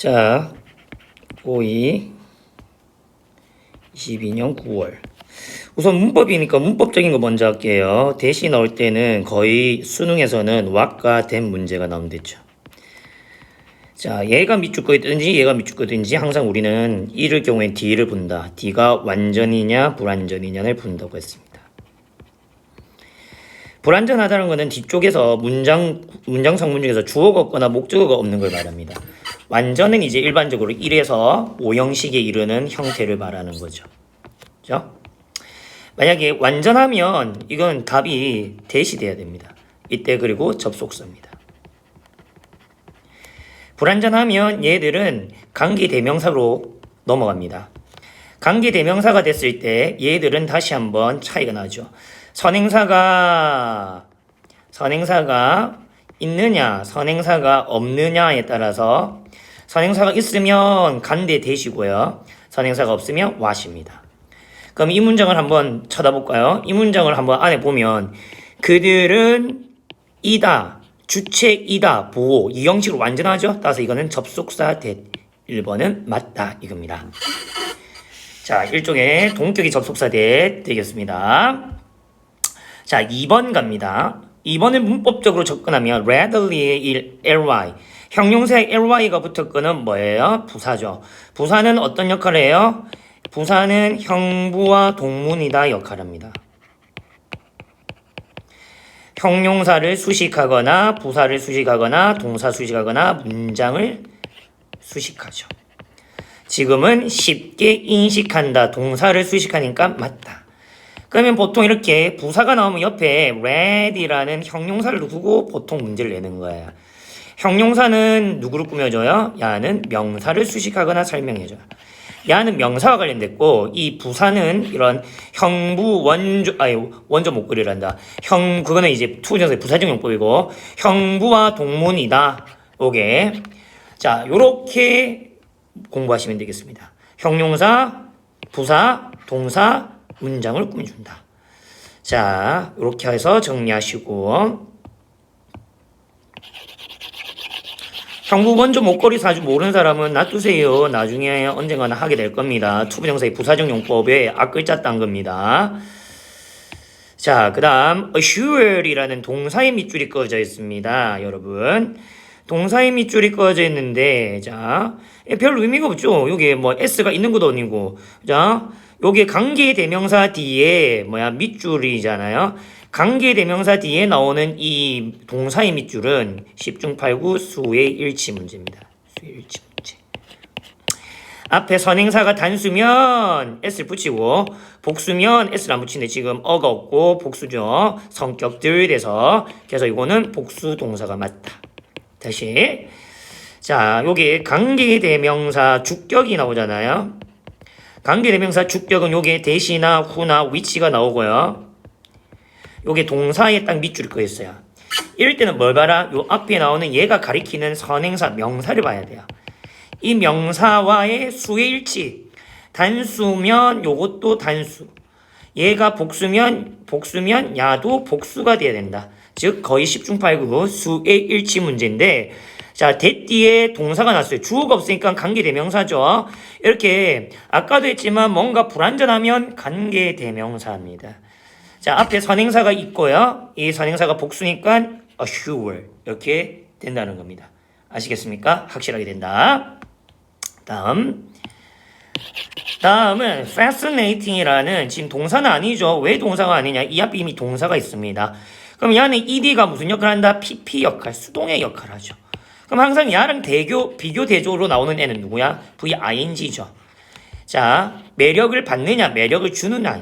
자, 고2 22년 9월. 우선 문법이니까 문법적인 거 먼저 할게요. 대시 나올 때는 거의 수능에서는 왁과 된 문제가 나오면 되죠. 자, 얘가 밑줄 거든지 얘가 밑줄 거든지 항상 우리는 이를 경우엔 D를 본다. D가 완전이냐 불완전이냐를 본다고 했습니다. 불완전하다는 것은 뒤쪽에서 문장 문장 성분 중에서 주어가 없거나 목적어가 없는 걸 말합니다. 완전은 이제 일반적으로 1에서 5형식에 이르는 형태를 말하는 거죠. 그죠? 만약에 완전하면 이건 답이 대시돼야 됩니다. 이때 그리고 접속사입니다. 불완전하면 얘들은 관계 대명사로 넘어갑니다. 관계 대명사가 됐을 때 얘들은 다시 한번 차이가 나죠. 선행사가 선행사가 있느냐, 선행사가 없느냐에 따라서 선행사가 있으면 간대 대시고요. 선행사가 없으면 와십니다. 그럼 이 문장을 한번 쳐다볼까요? 이 문장을 한번 안에 보면 그들은 이다, 주체이다, 보호 이 형식으로 완전하죠? 따라서 이거는 접속사 대 1번은 맞다 이겁니다. 자, 일종의 동격이 접속사 대 되겠습니다. 자, 2번 갑니다. 2번은 문법적으로 접근하면 readly의 ly 형용사의 ly가 붙었거는 뭐예요? 부사죠. 부사는 어떤 역할을 해요? 부사는 형부와 동문이다 역할을 합니다. 형용사를 수식하거나 부사를 수식하거나 동사 수식하거나 문장을 수식하죠. 지금은 쉽게 인식한다. 동사를 수식하니까 맞다. 그러면 보통 이렇게 부사가 나오면 옆에 ready라는 형용사를 두고 보통 문제를 내는 거예요. 형용사는 누구를 꾸며줘요? 야는 명사를 수식하거나 설명해줘요. 야는 명사와 관련됐고 이 부사는 이런 형부 원조 아니 원조 목걸이란다. 형 그거는 이제 투부정사의 부사적 용법이고 형부와 동문이다. 요게 자 요렇게 공부하시면 되겠습니다. 형용사, 부사, 동사, 문장을 꾸며준다. 자 요렇게 해서 정리하시고 형부 먼저 목걸이 사주 모르는 사람은 놔두세요. 나중에 언젠가나 하게 될 겁니다. 투부정사의 부사적 용법에 앞글자 딴 겁니다. 자, 그 다음 assure이라는 동사의 밑줄이 꺼져 있습니다. 여러분. 동사의 밑줄이 꺼져 있는데, 자, 별 의미가 없죠. 여기에 뭐 s가 있는 것도 아니고, 자, 여기에 관계 대명사 뒤에 뭐야 밑줄이잖아요. 관계 대명사 뒤에 나오는 이 동사의 밑줄은 10중 8구 수의 일치 문제입니다. 수의 일치 문제. 앞에 선행사가 단수면 s를 붙이고 복수면 s를 안 붙이는데 지금 어가 없고 복수죠. 성격들 돼서 그래서 이거는 복수 동사가 맞다. 다시 자 여기 관계 대명사 주격이 나오잖아요. 관계 대명사 주격은 요게 대시나 후나 위치가 나오고요. 요게 동사에 딱 밑줄이 거 있어요. 이럴 때는 뭘 봐라? 요 앞에 나오는 얘가 가리키는 선행사 명사를 봐야 돼요. 이 명사와의 수의 일치. 단수면 요것도 단수. 얘가 복수면 복수면 야도 복수가 돼야 된다. 즉 거의 10중 8구 수의 일치 문제인데 자, 대띠에 동사가 났어요. 주어가 없으니까 관계 대명사죠. 이렇게 아까도 했지만 뭔가 불완전하면 관계 대명사입니다. 자, 앞에 선행사가 있고요. 이 선행사가 복수니까 assure 이렇게 된다는 겁니다. 아시겠습니까? 확실하게 된다. 다음 다음은 fascinating이라는 지금 동사는 아니죠. 왜 동사가 아니냐? 이 앞에 이미 동사가 있습니다. 그럼 이 안에 ed가 무슨 역할을 한다? pp 역할, 수동의 역할을 하죠. 그럼 항상 야랑 대교, 비교 대조로 나오는 애는 누구야? VING죠. 자, 매력을 받느냐, 매력을 주느냐.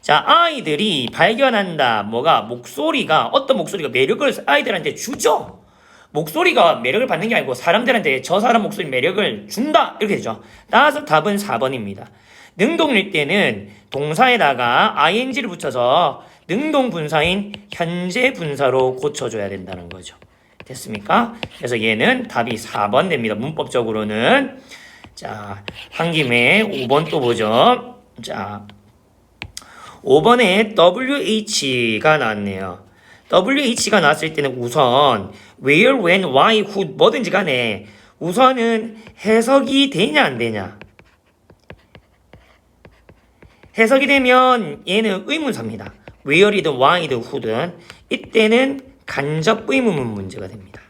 자, 아이들이 발견한다. 뭐가? 목소리가, 어떤 목소리가 매력을 아이들한테 주죠? 목소리가 매력을 받는 게 아니고 사람들한테 저 사람 목소리 매력을 준다. 이렇게 되죠. 따라서 답은 4번입니다. 능동일 때는 동사에다가 ing를 붙여서 능동 분사인 현재 분사로 고쳐줘야 된다는 거죠. 됐습니까? 그래서 얘는 답이 4번 됩니다. 문법적으로는. 자, 한 김에 5번 또 보죠. 자, 5번에 WH가 나왔네요. WH가 나왔을 때는 우선 where, when, why, who 뭐든지 간에 우선은 해석이 되냐 안 되냐. 해석이 되면 얘는 의문사입니다. where이든 why이든 who든 이때는 간접 의문문 문제가 됩니다.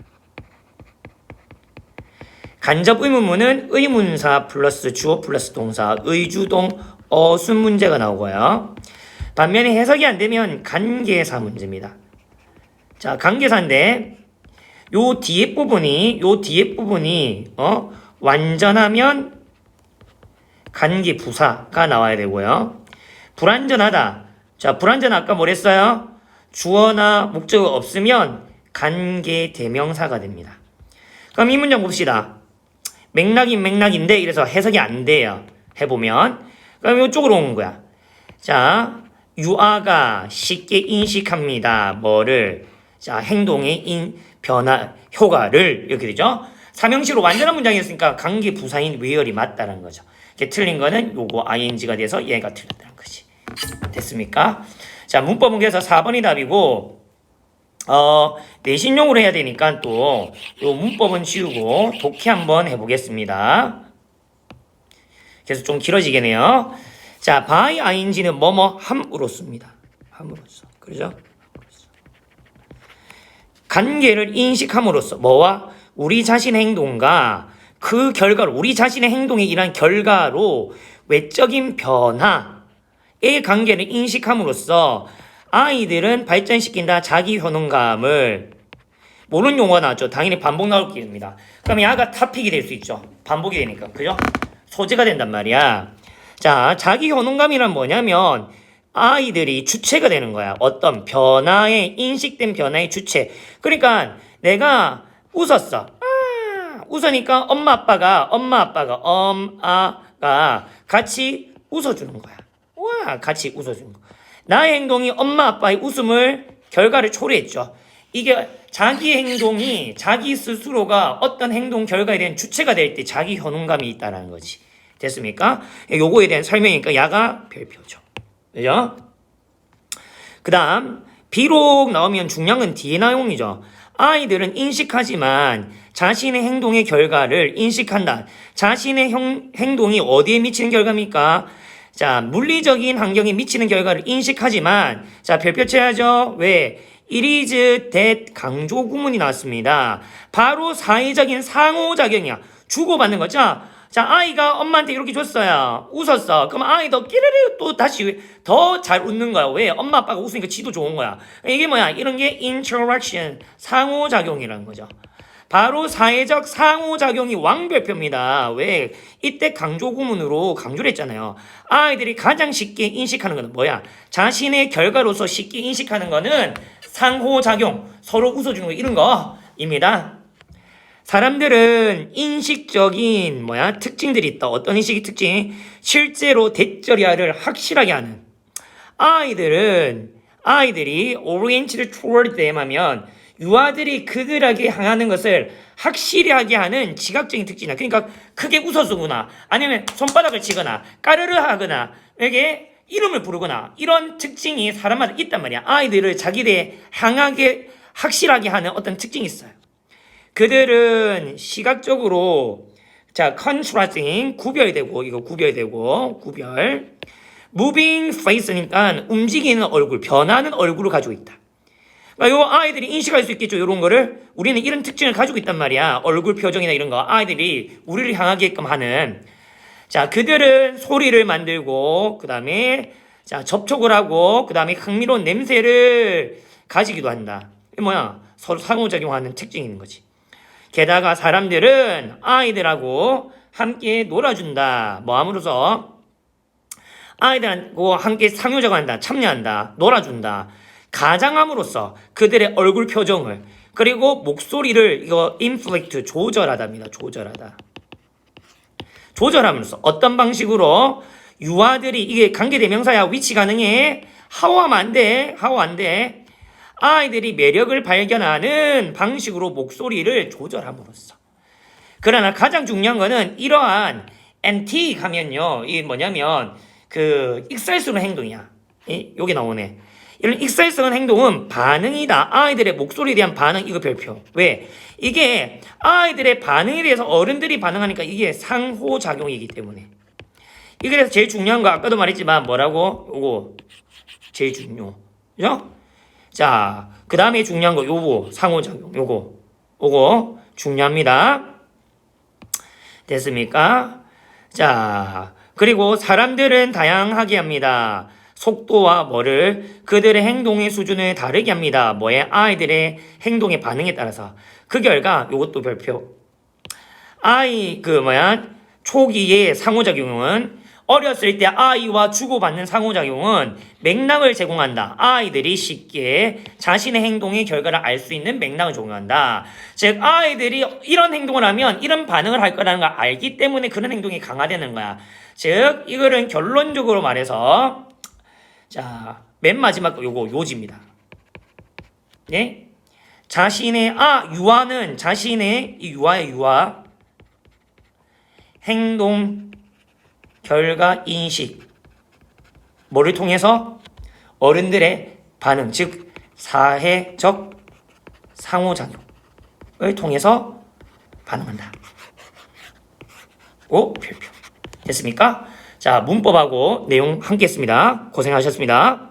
간접 의문문은 의문사 플러스 주어 플러스 동사 의주동 어순 문제가 나오고요. 반면에 해석이 안 되면 관계사 문제입니다. 자, 관계사인데 요 뒤에 부분이 요 뒤에 부분이 어 완전하면 관계 부사가 나와야 되고요. 불완전하다. 자, 불완전 아까 뭐랬어요? 주어나 목적어 없으면 관계 대명사가 됩니다. 그럼 이 문장 봅시다. 맥락인 맥락인데 이래서 해석이 안 돼요. 해보면 그럼 이쪽으로 오는 거야. 자, 유아가 쉽게 인식합니다. 뭐를 자 행동의 인 변화 효과를 이렇게 되죠. 삼형식으로 완전한 문장이었으니까 관계 부사인 where이 맞다는 거죠. 이게 틀린 거는 요거 ing가 돼서 얘가 틀렸다는 거지. 됐습니까? 자 문법은 그래서 4번이 답이고 어 내신용으로 해야 되니까 또 요 문법은 지우고 독해 한번 해보겠습니다. 그래서 좀 길어지겠네요. 자, by ing는 뭐뭐 함으로 씁니다. 함으로써. 그렇죠? 관계를 인식함으로써 뭐와 우리 자신의 행동과 그 결과로 우리 자신의 행동에 일한 결과로 외적인 변화 의 관계를 인식함으로써 아이들은 발전시킨다 자기 효능감을 모르는 용어가 나왔죠. 당연히 반복 나올 기회입니다. 그럼 야가 타픽이 될 수 있죠. 반복이 되니까. 그죠? 소재가 된단 말이야. 자, 자기 효능감이란 뭐냐면 아이들이 주체가 되는 거야. 어떤 변화에 인식된 변화의 주체. 그러니까 내가 웃었어. 아, 웃으니까 엄마 아빠가 엄마 아빠가 엄아가 같이 웃어주는 거야. 와, 같이 웃어주는 거. 나의 행동이 엄마 아빠의 웃음을 결과를 초래했죠. 이게 자기 행동이 자기 스스로가 어떤 행동 결과에 대한 주체가 될 때 자기 효능감이 있다라는 거지. 됐습니까? 요거에 대한 설명이니까 야가 별표죠. 그죠? 그 다음, 비록 나오면 중량은 뒤에 나용이죠. 아이들은 인식하지만 자신의 행동의 결과를 인식한다. 자신의 형, 행동이 어디에 미치는 결과입니까? 자, 물리적인 환경에 미치는 결과를 인식하지만, 자, 별표 쳐야죠. 왜? Is that 강조 구문이 나왔습니다. 바로 사회적인 상호작용이야. 주고받는 거죠. 자, 아이가 엄마한테 이렇게 줬어요. 웃었어. 그럼 아이도 끼르르 또 다시 더 잘 웃는 거야. 왜? 엄마 아빠가 웃으니까 지도 좋은 거야. 이게 뭐야? 이런 게 interaction, 상호작용이라는 거죠. 바로 사회적 상호작용이 왕별표입니다. 왜? 이때 강조 구문으로 강조를 했잖아요. 아이들이 가장 쉽게 인식하는 거는 뭐야? 자신의 결과로서 쉽게 인식하는 거는 상호작용, 서로 웃어주는 거 이런 거입니다. 사람들은 인식적인 뭐야 특징들이 있다. 어떤 인식의 특징? 실제로 대절야를 확실하게 하는 아이들은 아이들이 oriented 하면 유아들이 그들에게 향하는 것을 확실히 하게 하는 지각적인 특징이야. 그러니까 크게 웃어주거나 아니면 손바닥을 치거나 까르르 하거나 이게 이름을 부르거나 이런 특징이 사람마다 있단 말이야. 아이들을 자기들에 향하게 확실하게 하는 어떤 특징이 있어요. 그들은 시각적으로 자 contrasting 구별되고 이거 구별되고 구별 moving face니까 움직이는 얼굴 변하는 얼굴을 가지고 있다. 그러니까 요 아이들이 인식할 수 있겠죠. 이런 거를 우리는 이런 특징을 가지고 있단 말이야. 얼굴 표정이나 이런 거 아이들이 우리를 향하게끔 하는 자 그들은 소리를 만들고 그 다음에 자 접촉을 하고 그 다음에 흥미로운 냄새를 가지기도 한다. 이 뭐야 서로 상호작용하는 특징이 있는 거지. 게다가 사람들은 아이들하고 함께 놀아준다. 뭐 함으로써 아이들하고 함께 상호작용한다. 참여한다. 놀아준다. 가장함으로써 그들의 얼굴 표정을 그리고 목소리를 이거 inflict 조절하답니다. 조절하다. 조절함으로써 어떤 방식으로 유아들이 이게 관계 대명사야 위치 가능해 하워하면 안 돼. 하워 안 돼. 아이들이 매력을 발견하는 방식으로 목소리를 조절함으로써. 그러나 가장 중요한 거는 이러한 antique 하면요. 이게 뭐냐면 그 익살스러운 행동이야. 이, 여기 나오네. 이런 익살성한 행동은 반응이다. 아이들의 목소리에 대한 반응 이거 별표. 왜? 이게 아이들의 반응에 대해서 어른들이 반응하니까 이게 상호작용이기 때문에. 이게 그래서 제일 중요한 거 아까도 말했지만 뭐라고? 요거 제일 중요. 그죠? 자, 그 다음에 중요한 거 요거 상호작용 요거 요거 중요합니다. 됐습니까? 자, 그리고 사람들은 다양하게 합니다. 속도와 뭐를 그들의 행동의 수준을 다르게 합니다. 뭐에 아이들의 행동의 반응에 따라서 그 결과 요것도 별표. 아이 그 뭐야 초기의 상호작용은 어렸을 때 아이와 주고받는 상호작용은 맥락을 제공한다. 아이들이 쉽게 자신의 행동의 결과를 알 수 있는 맥락을 제공한다. 즉 아이들이 이런 행동을 하면 이런 반응을 할 거라는 걸 알기 때문에 그런 행동이 강화되는 거야. 즉 이거는 결론적으로 말해서 자 맨 마지막 거 요거 요지입니다. 예? 자신의 아 유아는 자신의 이 유아의 유아 행동 결과 인식 뭐를 통해서 어른들의 반응 즉 사회적 상호작용을 통해서 반응한다. 오 별표 됐습니까? 자 문법하고 내용 함께 했습니다. 고생하셨습니다.